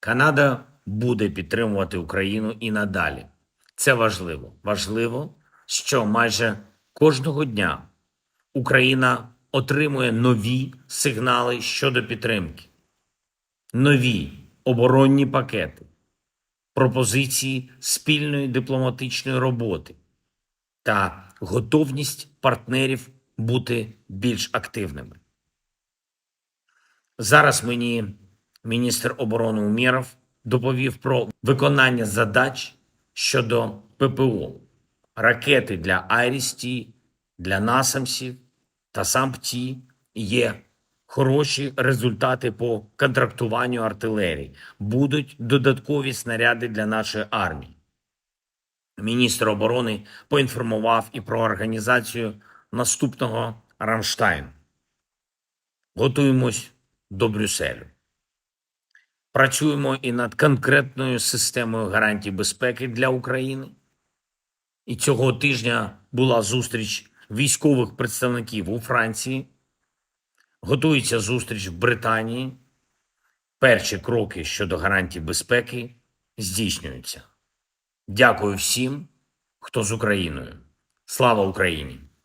Канада буде підтримувати Україну і надалі. Це важливо. Важливо, що майже кожного дня Україна отримує нові сигнали щодо підтримки, нові оборонні пакети, пропозиції спільної дипломатичної роботи та готовність партнерів бути більш активними. Зараз мені міністр оборони Умєров доповів про виконання задач щодо ППО, ракети для Айрісті, для Насамсів та САМПТІ є хороші результати по контрактуванню артилерії. Будуть додаткові снаряди для нашої армії. Міністр оборони поінформував і про організацію наступного Рамштайну. Готуємось до Брюсселю. Працюємо і над конкретною системою гарантій безпеки для України. І цього тижня була зустріч військових представників у Франції. Готується зустріч в Британії. Перші кроки щодо гарантій безпеки здійснюються. Дякую всім, хто з Україною. Слава Україні!